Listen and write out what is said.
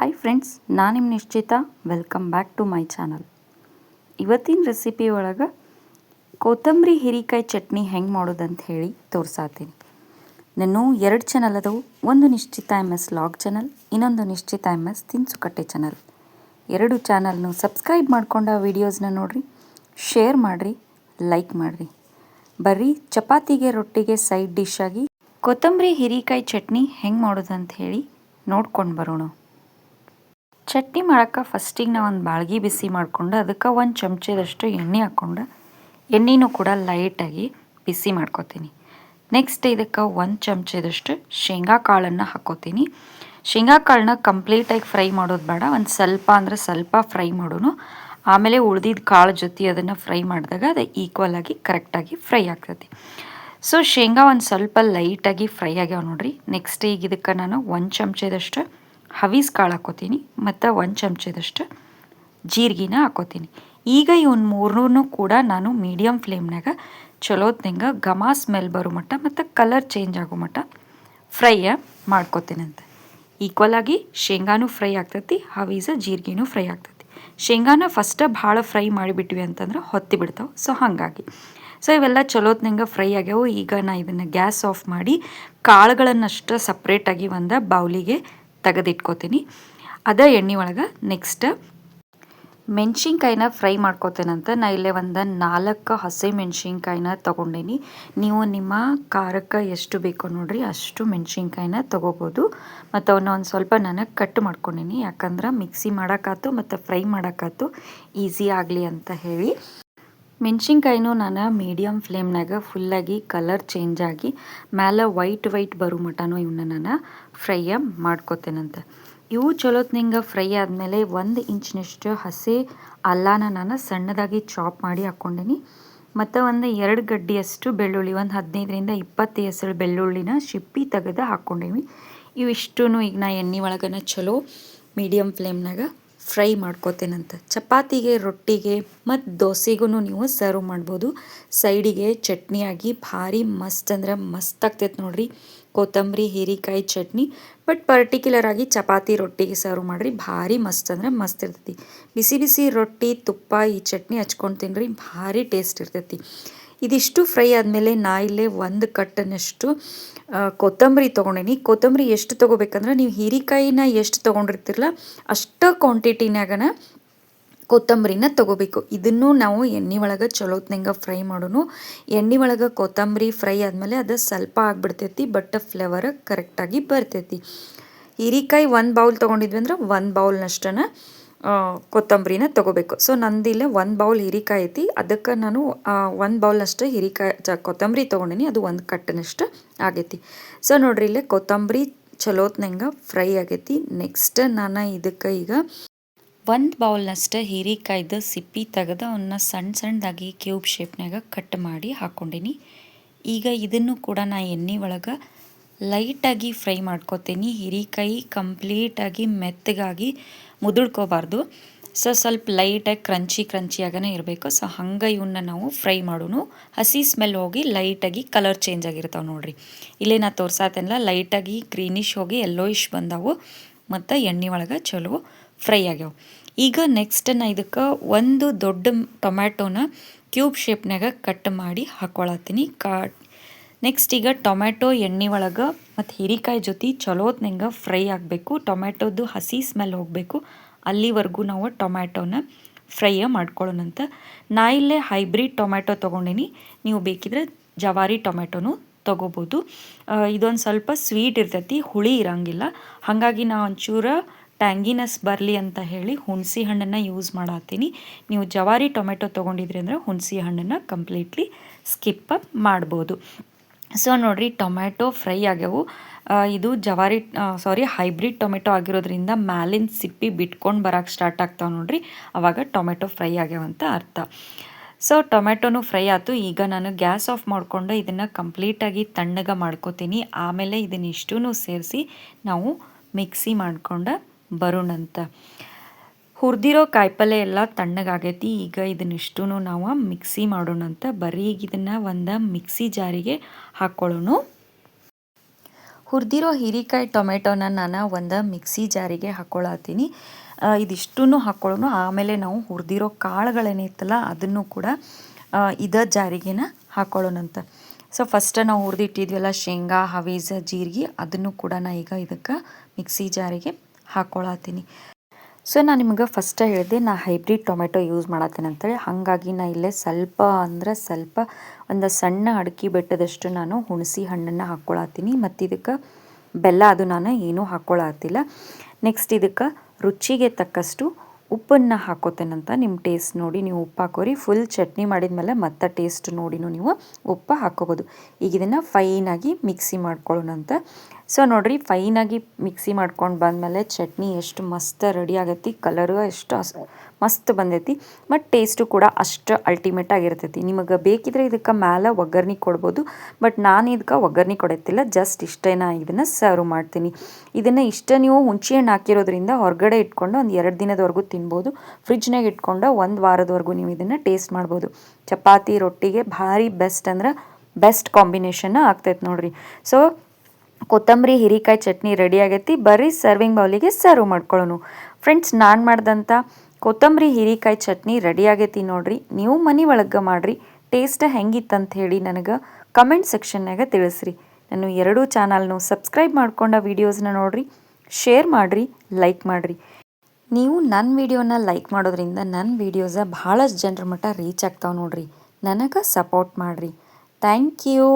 Hi friends ನಾನು ನಿಮ್ಮ Nishchita. Welcome back to my channel ಇವತ್ತಿನ ರೆಸಿಪಿ ಒಳಗೆ ಕೊತ್ತಂಬರಿ ಹಿರಿಕಾಯಿ ಚಟ್ನಿ ಹೆಂಗೆ ಮಾಡೋದಂತ ಹೇಳಿ ತೋರ್ಸಾತೀನಿ. ನಾನು ಎರಡು ಚಾನಲ್ ಅದಾವು. ಒಂದು ನಿಶ್ಚಿತ ಎಂ ಎಸ್ ಲಾಗ್ ಚಾನಲ್ ಇನ್ನೊಂದು ನಿಶ್ಚಿತ ಎಂ ಎಸ್ ತಿನ್ಸುಕಟ್ಟೆ ಚಾನಲ್ ಎರಡು ಚಾನಲ್ನು ಸಬ್ಸ್ಕ್ರೈಬ್ ಮಾಡ್ಕೊಂಡ ವಿಡಿಯೋಸ್ನ ನೋಡಿರಿ ಶೇರ್ ಮಾಡಿರಿ ಲೈಕ್ ಮಾಡಿರಿ. ಬರ್ರಿ, ಚಪಾತಿಗೆ ರೊಟ್ಟಿಗೆ ಸೈಡ್ ಡಿಶ್ ಆಗಿ ಕೊತ್ತಂಬರಿ ಹಿರಿಕಾಯಿ ಚಟ್ನಿ ಹೆಂಗೆ ಮಾಡೋದಂತ ಹೇಳಿ ನೋಡ್ಕೊಂಡು ಬರೋಣ. ಚಟ್ನಿ ಮಾಡೋಕೆ ಫಸ್ಟಿಗೆ ನಾವು ಒಂದು ಬಾಳ್ಗಿ ಬಿಸಿ ಮಾಡಿಕೊಂಡು ಅದಕ್ಕೆ ಒಂದು ಚಮಚದಷ್ಟು ಎಣ್ಣೆ ಹಾಕ್ಕೊಂಡು ಎಣ್ಣೆನೂ ಕೂಡ ಲೈಟಾಗಿ ಬಿಸಿ ಮಾಡ್ಕೊತೀನಿ. ನೆಕ್ಸ್ಟ್ ಇದಕ್ಕೆ ಒಂದು ಚಮಚದಷ್ಟು ಶೇಂಗಾ ಕಾಳನ್ನು ಹಾಕ್ಕೋತೀನಿ ಶೇಂಗಾ ಕಾಳನ್ನ ಕಂಪ್ಲೀಟಾಗಿ ಫ್ರೈ ಮಾಡೋದು ಬೇಡ, ಒಂದು ಸ್ವಲ್ಪ ಅಂದರೆ ಸ್ವಲ್ಪ ಫ್ರೈ ಮಾಡೋನು. ಆಮೇಲೆ ಉಳ್ದಿದ್ದ ಕಾಳು ಜೊತೆ ಅದನ್ನು ಫ್ರೈ ಮಾಡಿದಾಗ ಅದು ಈಕ್ವಲ್ ಆಗಿ ಕರೆಕ್ಟಾಗಿ ಫ್ರೈ ಆಗ್ತದೆ. ಸೊ ಶೇಂಗಾ ಒಂದು ಸ್ವಲ್ಪ ಲೈಟಾಗಿ ಫ್ರೈ ಆಗ್ಯಾವ ನೋಡ್ರಿ. ನೆಕ್ಸ್ಟ್ ಈಗ ಇದಕ್ಕೆ ನಾನು ಒಂದು ಚಮಚದಷ್ಟು ಹವೀಸ್ ಕಾಳು ಹಾಕೋತೀನಿ ಮತ್ತು ಒಂದು ಚಮಚದಷ್ಟು ಜೀರಿಗೆನ ಹಾಕೋತೀನಿ ಈಗ ಇವನ್ ಮೂರನ್ನೂ ಕೂಡ ನಾನು ಮೀಡಿಯಮ್ ಫ್ಲೇಮ್ನಾಗ ಚಲೋತ್ನಂಗೆ ಘಮ ಸ್ಮೆಲ್ ಬರೋ ಮಟ್ಟ ಮತ್ತು ಕಲರ್ ಚೇಂಜ್ ಆಗೋ ಮಟ್ಟ ಫ್ರೈಯ ಮಾಡ್ಕೋತೀನಂತೆ ಈಕ್ವಲ್ ಆಗಿ ಶೇಂಗಾನೂ ಫ್ರೈ ಆಗ್ತೈತಿ, ಹವೀಸ ಜೀರಿಗೆನೂ ಫ್ರೈ ಆಗ್ತೈತಿ. ಶೇಂಗಾನ ಫಸ್ಟ್ ಭಾಳ ಫ್ರೈ ಮಾಡಿಬಿಟ್ವಿ ಅಂತಂದ್ರೆ ಹೊತ್ತಿ ಬಿಡ್ತಾವೆ ಸೊ ಹಾಗಾಗಿ. ಸೊ ಇವೆಲ್ಲ ಚಲೋತ್ನಂಗೆ ಫ್ರೈ ಆಗ್ಯಾವು. ಈಗ ನಾ ಇದನ್ನು ಗ್ಯಾಸ್ ಆಫ್ ಮಾಡಿ ಕಾಳುಗಳನ್ನಷ್ಟು ಸಪ್ರೇಟಾಗಿ ಒಂದು ಬೌಲಿಗೆ ತೆಗೆದಿಟ್ಕೋತೀನಿ. ಅದ ಎಣ್ಣೆ ಒಳಗೆ ನೆಕ್ಸ್ಟ್ ಮೆಣಸಿನ್ಕಾಯಿನ ಫ್ರೈ ಮಾಡ್ಕೋತೇನಂತ ನಾ ಇಲ್ಲೇ ಒಂದು ನಾಲ್ಕು ಹಸಿ ಮೆಣಸಿನ್ಕಾಯಿನ ತೊಗೊಂಡೇನಿ. ನೀವು ನಿಮ್ಮ ಖಾರಕ್ಕೆ ಎಷ್ಟು ಬೇಕೋ ನೋಡಿರಿ ಅಷ್ಟು ಮೆಣಸಿನ್ಕಾಯಿನ ತೊಗೋಬೋದು. ಮತ್ತು ಅವನ್ನ ಒಂದು ಸ್ವಲ್ಪ ನಾನು ಕಟ್ ಮಾಡ್ಕೊಂಡೀನಿ. ಯಾಕಂದ್ರೆ ಮಿಕ್ಸಿ ಮಾಡೋಕ್ಕಾತು ಮತ್ತು ಫ್ರೈ ಮಾಡೋಕ್ಕಾತು ಈಸಿ ಆಗಲಿ ಅಂತ ಹೇಳಿ. ಮೆಣಸಿನ್ಕಾಯಿನೂ ನಾನು ಮೀಡಿಯಮ್ ಫ್ಲೇಮ್ನಾಗ ಫುಲ್ಲಾಗಿ ಕಲರ್ ಚೇಂಜ್ ಆಗಿ ಮ್ಯಾಲೆ ವೈಟ್ ವೈಟ್ ಬರೋ ಮಟನೂ ಇವನ್ನ ನಾನು ಫ್ರೈಯ ಮಾಡ್ಕೋತೇನಂತ. ಇವು ಚಲೋತ್ನಿಂಗ ಫ್ರೈ ಆದಮೇಲೆ ಒಂದು ಇಂಚಿನಷ್ಟು ಹಸಿ ಅಲ್ಲಾನ ನಾನು ಸಣ್ಣದಾಗಿ ಚಾಪ್ ಮಾಡಿ ಹಾಕ್ಕೊಂಡೇನಿ. ಮತ್ತು ಒಂದು ಎರಡು ಗಡ್ಡಿಯಷ್ಟು ಬೆಳ್ಳುಳ್ಳಿ, ಒಂದು ಹದಿನೈದರಿಂದ ಇಪ್ಪತ್ತು ಹೆಸರು ಬೆಳ್ಳುಳ್ಳಿನ ಶಿಪ್ಪಿ ತೆಗೆದು ಹಾಕ್ಕೊಂಡೇವಿ ಇವಿಷ್ಟು ಈಗ ನಾ ಎಣ್ಣೆ ಒಳಗನ ಚಲೋ ಮೀಡಿಯಮ್ ಫ್ಲೇಮ್ನಾಗ ಫ್ರೈ ಮಾಡ್ಕೋತೇನಂತ. ಚಪಾತಿಗೆ, ರೊಟ್ಟಿಗೆ ಮತ್ತು ದೋಸೆಗೂ ನೀವು ಸರ್ವ್ ಮಾಡ್ಬೋದು. ಸೈಡಿಗೆ ಚಟ್ನಿಯಾಗಿ ಭಾರಿ ಮಸ್ತ್ ಅಂದ್ರೆ ಮಸ್ತ್ ಆಗ್ತೈತೆ ನೋಡ್ರಿ. ಕೊತ್ತಂಬರಿ, ಹೀರಿಕಾಯಿ ಚಟ್ನಿ, ಬಟ್ ಪರ್ಟಿಕ್ಯುಲರ್ ಆಗಿ ಚಪಾತಿ, ರೊಟ್ಟಿಗೆ ಸರ್ವ್ ಮಾಡಿರಿ. ಭಾರಿ ಮಸ್ತ್ ಅಂದ್ರೆ ಮಸ್ತ್ ಇರ್ತೈತಿ. ಬಿಸಿ ಬಿಸಿ ರೊಟ್ಟಿ, ತುಪ್ಪ ಈ ಚಟ್ನಿ ಹಚ್ಕೊಂಡು ತಿನ್ನಿರಿ ಭಾರಿ ಟೇಸ್ಟ್ ಇರ್ತೈತಿ. ಇದಿಷ್ಟು ಫ್ರೈ ಆದಮೇಲೆ ನಾ ಇಲ್ಲೇ ಒಂದು ಕಟ್ಟನಷ್ಟು ಕೊತ್ತಂಬರಿ ತೊಗೊಂಡೇನಿ. ಕೊತ್ತಂಬರಿ ಎಷ್ಟು ತೊಗೋಬೇಕಂದ್ರೆ ನೀವು ಹೀರಿಕಾಯಿನ ಎಷ್ಟು ತೊಗೊಂಡಿರ್ತಿರಲ್ಲ ಅಷ್ಟು ಕ್ವಾಂಟಿಟಿನಾಗನ ಕೊತ್ತಂಬರಿನ ತೊಗೋಬೇಕು. ಇದನ್ನು ನಾವು ಎಣ್ಣೆ ಒಳಗೆ ಚಲೋತ್ನಂಗೆ ಫ್ರೈ ಮಾಡೋನು. ಎಣ್ಣೆ ಒಳಗೆ ಕೊತ್ತಂಬರಿ ಫ್ರೈ ಆದಮೇಲೆ ಅದು ಸ್ವಲ್ಪ ಆಗಿಬಿಡ್ತೈತಿ ಬಟ್ ಫ್ಲೇವರ್ ಕರೆಕ್ಟಾಗಿ ಬರ್ತೈತಿ. ಹೀರಿಕಾಯಿ ಒಂದು ಬೌಲ್ ತೊಗೊಂಡಿದ್ವಿ ಅಂದ್ರೆ ಒಂದು ಬೌಲ್ನಷ್ಟನ್ನು ಕೊತ್ತಂಬರಿನ ತೊಗೋಬೇಕು. ಸೊ ನಂದಿಲ್ಲ ಒಂದು ಬೌಲ್ ಹೀರಿಕಾಯಿ ಐತಿ. ಅದಕ್ಕೆ ನಾನು ಒಂದು ಬೌಲ್ನಷ್ಟು ಹೀರಿಕಾಯಿ, ಚ, ಕೊತ್ತಂಬರಿ ತೊಗೊಂಡಿನಿ. ಅದು ಒಂದು ಕಟ್ಟನಷ್ಟು ಆಗೈತಿ. ಸೊ ನೋಡ್ರಿ, ಇಲ್ಲೇ ಕೊತ್ತಂಬರಿ ಚಲೋತ್ನಂಗೆ ಫ್ರೈ ಆಗೈತಿ. ನೆಕ್ಸ್ಟ್ ನಾನು ಇದಕ್ಕೆ ಈಗ ಒಂದು ಬೌಲ್ನಷ್ಟು ಹೀರಿಕಾಯ್ದು ಸಿಪ್ಪಿ ತೆಗೆದು ಅವನ್ನ ಸಣ್ಣ ಸಣ್ಣದಾಗಿ ಕ್ಯೂಬ್ ಶೇಪ್ನಾಗ ಕಟ್ ಮಾಡಿ ಹಾಕ್ಕೊಂಡಿನಿ ಈಗ ಇದನ್ನು ಕೂಡ ನಾ ಎಣ್ಣೆ ಒಳಗೆ ಲೈಟಾಗಿ ಫ್ರೈ ಮಾಡ್ಕೋತೀನಿ ಹಿರಿಕಾಯಿ ಕಂಪ್ಲೀಟಾಗಿ ಮೆತ್ತಗಾಗಿ ಮುದುಡ್ಕೋಬಾರ್ದು. ಸೊ, ಸ್ವಲ್ಪ ಲೈಟಾಗಿ ಕ್ರಂಚಿ ಕ್ರಂಚಿಯಾಗೇ ಇರಬೇಕು. ಸೊ, ಹಂಗೆ ಇವನ್ನ ನಾವು ಫ್ರೈ ಮಾಡೋನು. ಹಸಿ ಸ್ಮೆಲ್ ಹೋಗಿ ಲೈಟಾಗಿ ಕಲರ್ ಚೇಂಜ್ ಆಗಿರ್ತಾವೆ ನೋಡಿರಿ. ಇಲ್ಲೇ ನಾ ತೋರ್ಸಾತೇನಲ್ಲ, ಲೈಟಾಗಿ ಗ್ರೀನಿಶ್ ಹೋಗಿ ಯೆಲ್ಲೋಯಿಶ್ ಬಂದಾವು. ಮತ್ತು ಎಣ್ಣೆ ಒಳಗೆ ಚಲೋ ಫ್ರೈ ಆಗ್ಯಾವ. ಈಗ ನೆಕ್ಸ್ಟ್ ನಾ ಇದಕ್ಕೆ ಒಂದು ದೊಡ್ಡ ಟೊಮ್ಯಾಟೋನ ಕ್ಯೂಬ್ ಶೇಪ್ನಾಗ ಕಟ್ ಮಾಡಿ ಹಾಕ್ಕೊಳತ್ತೀನಿ ಕಾ ನೆಕ್ಸ್ಟ್ ಈಗ ಟೊಮ್ಯಾಟೊ ಎಣ್ಣೆ ಒಳಗೆ ಮತ್ತು ಹೀರಿಕಾಯಿ ಜೊತೆ ಚಲೋತ್ನಂಗೆ ಫ್ರೈ ಆಗಬೇಕು. ಟೊಮ್ಯಾಟೊದು ಹಸಿ ಸ್ಮೆಲ್ ಹೋಗಬೇಕು. ಅಲ್ಲಿವರೆಗೂ ನಾವು ಟೊಮ್ಯಾಟೋನ ಫ್ರೈ ಮಾಡ್ಕೊಳ್ಳೋಣಂತ ನಾ ಇಲ್ಲೇ ಹೈಬ್ರಿಡ್ ಟೊಮ್ಯಾಟೊ ತೊಗೊಂಡಿನಿ. ನೀವು ಬೇಕಿದ್ರೆ ಜವಾರಿ ಟೊಮ್ಯಾಟೊನು ತೊಗೋಬೋದು. ಇದೊಂದು ಸ್ವಲ್ಪ ಸ್ವೀಟ್ ಇರ್ತೈತಿ, ಹುಳಿ ಇರೋಂಗಿಲ್ಲ. ಹಾಗಾಗಿ ನಾ ಒಂಚೂರು ಟ್ಯಾಂಗಿನಸ್ ಬರಲಿ ಅಂತ ಹೇಳಿ ಹುಣಸಿ ಹಣ್ಣನ್ನು ಯೂಸ್ ಮಾಡತ್ತೀನಿ. ನೀವು ಜವಾರಿ ಟೊಮೆಟೊ ತೊಗೊಂಡಿದ್ರಿ ಅಂದರೆ ಹುಣಸಿ ಹಣ್ಣನ್ನು ಕಂಪ್ಲೀಟ್ಲಿ ಸ್ಕಿಪ್ ಮಾಡ್ಬೋದು. ಸೊ ನೋಡಿರಿ, ಟೊಮ್ಯಾಟೊ ಫ್ರೈ ಆಗ್ಯಾವು. ಇದು ಜವಾರಿ ಸಾರಿ ಹೈಬ್ರಿಡ್ ಟೊಮೆಟೊ ಆಗಿರೋದ್ರಿಂದ ಮ್ಯಾಲಿನ ಸಿಪ್ಪಿ ಬಿಟ್ಕೊಂಡು ಬರೋಕ್ಕೆ ಸ್ಟಾರ್ಟ್ ಆಗ್ತಾವೆ ನೋಡಿರಿ. ಆವಾಗ ಟೊಮೆಟೊ ಫ್ರೈ ಆಗ್ಯಾವಂತ ಅರ್ಥ. ಸೊ ಟೊಮೆಟೊನು ಫ್ರೈ ಆಯ್ತು ಈಗ ನಾನು ಗ್ಯಾಸ್ ಆಫ್ ಮಾಡಿಕೊಂಡು ಇದನ್ನು ಕಂಪ್ಲೀಟಾಗಿ ತಣ್ಣಗೆ ಮಾಡ್ಕೋತೀನಿ. ಆಮೇಲೆ ಇದನ್ನಿಷ್ಟೂ ಸೇರಿಸಿ ನಾವು ಮಿಕ್ಸಿ ಮಾಡ್ಕೊಂಡು ಬರೋಣಂತ. ಹುರಿದಿರೋ ಕಾಯಿಪಲ್ಲೆ ಎಲ್ಲ ತಣ್ಣಗಾಗೈತಿ, ಈಗ ಇದನ್ನಿಷ್ಟು ನಾವು ಮಿಕ್ಸಿ ಮಾಡೋಣ ಅಂತ. ಬರೀ ಇದನ್ನು ಒಂದು ಮಿಕ್ಸಿ ಜಾರಿಗೆ ಹಾಕ್ಕೊಳ್ಳೋಣ ಹುರಿದಿರೋ ಹೀರಿಕಾಯಿ ಟೊಮೆಟೊನ ನಾನು ಒಂದು ಮಿಕ್ಸಿ ಜಾರಿಗೆ ಹಾಕ್ಕೊಳತ್ತೀನಿ ಇದಿಷ್ಟೂ ಹಾಕ್ಕೊಳ್ಳೋಣ ಆಮೇಲೆ ನಾವು ಹುರಿದಿರೋ ಕಾಳುಗಳೇನಿತ್ತಲ್ಲ ಅದನ್ನು ಕೂಡ ಇದ ಜಾರಿಗೆನ ಹಾಕ್ಕೊಳ್ಳೋಣಂತ ಸೊ ಫಸ್ಟ್ ನಾವು ಹುರಿದಿಟ್ಟಿದ್ವಲ್ಲ ಶೇಂಗಾ ಹವೀಜ ಜೀರಿಗೆ, ಅದನ್ನು ಕೂಡ ನಾ ಈಗ ಇದಕ್ಕೆ ಮಿಕ್ಸಿ ಜಾರಿಗೆ ಹಾಕ್ಕೊಳತ್ತೀನಿ ಸೊ ನಾನು ನಿಮ್ಗೆ ಫಸ್ಟ್ ಹೇಳಿದೆ, ನಾ ಹೈಬ್ರಿಡ್ ಟೊಮೆಟೊ ಯೂಸ್ ಮಾಡತ್ತೇನೆ ಅಂತೇಳಿ. ಹಾಗಾಗಿ ನಾ ಇಲ್ಲೇ ಸ್ವಲ್ಪ ಅಂದ್ರೆ ಸ್ವಲ್ಪ ಒಂದು ಸಣ್ಣ ಅಡಿಕೆ ಬೆಟ್ಟದಷ್ಟು ನಾನು ಹುಣಸಿ ಹಣ್ಣನ್ನು ಹಾಕ್ಕೊಳತ್ತೀನಿ ಮತ್ತು ಇದಕ್ಕೆ ಬೆಲ್ಲ ಅದು ನಾನು ಏನೂ ಹಾಕ್ಕೊಳತ್ತಿಲ್ಲ ನೆಕ್ಸ್ಟ್ ಇದಕ್ಕೆ ರುಚಿಗೆ ತಕ್ಕಷ್ಟು ಉಪ್ಪನ್ನು ಹಾಕೋತೇನಂತ ನಿಮ್ಮ ಟೇಸ್ಟ್ ನೋಡಿ, ನೀವು ಉಪ್ಪು ಹಾಕೋರಿ. ಫುಲ್ ಚಟ್ನಿ ಮಾಡಿದ ಮೇಲೆ ಮತ್ತೆ ಟೇಸ್ಟ್ ನೋಡಿನೂ ನೀವು ಉಪ್ಪು ಹಾಕೋಬೋದು. ಈಗ ಇದನ್ನು ಫೈನಾಗಿ ಮಿಕ್ಸಿ ಮಾಡ್ಕೊಳ್ಳೋಣಂತ ಸೊ ನೋಡಿರಿ ಫೈನಾಗಿ ಮಿಕ್ಸಿ ಮಾಡ್ಕೊಂಡು ಬಂದಮೇಲೆ ಚಟ್ನಿ ಎಷ್ಟು ಮಸ್ತ್ ರೆಡಿ ಆಗೈತಿ ಕಲರು ಎಷ್ಟು ಮಸ್ತ್ ಬಂದೈತಿ ಬಟ್ ಟೇಸ್ಟು ಕೂಡ ಅಷ್ಟು ಅಲ್ಟಿಮೇಟ್ ಆಗಿರ್ತೈತಿ. ನಿಮಗೆ ಬೇಕಿದ್ರೆ ಇದಕ್ಕೆ ಮ್ಯಾಲೆ ಒಗ್ಗರ್ಣೆ ಕೊಡ್ಬೋದು ಬಟ್ ನಾನು ಇದಕ್ಕೆ ಒಗ್ಗರ್ಣೆ ಕೊಡತ್ತಿಲ್ಲ ಜಸ್ಟ್ ಇಷ್ಟೇನ ಇದನ್ನು ಸರ್ವ್ ಮಾಡ್ತೀನಿ. ಇದನ್ನು ಇಷ್ಟ ನೀವು ಹುಣಸೆ ಹಣ್ಣು ಹಾಕಿರೋದ್ರಿಂದ ಹೊರಗಡೆ ಇಟ್ಕೊಂಡು ಒಂದು ಎರಡು ದಿನದವರೆಗೂ ತಿನ್ಬೋದು ಫ್ರಿಜ್ನಾಗ ಇಟ್ಕೊಂಡು ಒಂದು ವಾರದವರೆಗೂ ನೀವು ಇದನ್ನು ಟೇಸ್ಟ್ ಮಾಡ್ಬೋದು. ಚಪಾತಿ, ರೊಟ್ಟಿಗೆ ಭಾರಿ ಬೆಸ್ಟ್ ಅಂದ್ರೆ ಬೆಸ್ಟ್ ಕಾಂಬಿನೇಷನ್ ಆಗ್ತೈತೆ ನೋಡ್ರಿ. ಸೊ ಕೊತ್ತಂಬರಿ, ಹಿರಿಕಾಯಿ ಚಟ್ನಿ ರೆಡಿ ಆಗೈತಿ. ಬರೀ ಸರ್ವಿಂಗ್ ಬೌಲಿಗೆ ಸರ್ವ್ ಮಾಡ್ಕೊಳ್ಳೋಣ ಫ್ರೆಂಡ್ಸ್ ನಾನು ಮಾಡ್ದಂಥ ಕೊತ್ತಂಬರಿ, ಹಿರಿಕಾಯಿ ಚಟ್ನಿ ರೆಡಿ ಆಗೈತಿ ನೋಡ್ರಿ. ನೀವು ಮನೆ ಒಳಗೆ ಮಾಡಿರಿ. ಟೇಸ್ಟ್ ಹೆಂಗಿತ್ತಂತ ಹೇಳಿ ನನಗೆ ಕಮೆಂಟ್ ಸೆಕ್ಷನ್ನಾಗ ತಿಳಿಸ್ರಿ. ನಾನು ಎರಡೂ ಚಾನಲ್ನು ಸಬ್ಸ್ಕ್ರೈಬ್ ಮಾಡ್ಕೊಂಡ ವೀಡಿಯೋಸ್ನ ನೋಡ್ರಿ. ಶೇರ್ ಮಾಡಿರಿ ಲೈಕ್ ಮಾಡಿರಿ. ನೀವು ನನ್ನ ವಿಡಿಯೋನ ಲೈಕ್ ಮಾಡೋದ್ರಿಂದ ನನ್ನ ವೀಡಿಯೋಸ ಭಾಳಷ್ಟು ಜನರ ಮಟ್ಟ ರೀಚ್ ಆಗ್ತಾವೆ ನೋಡ್ರಿ. ನನಗೆ ಸಪೋರ್ಟ್ ಮಾಡಿರಿ. Thank you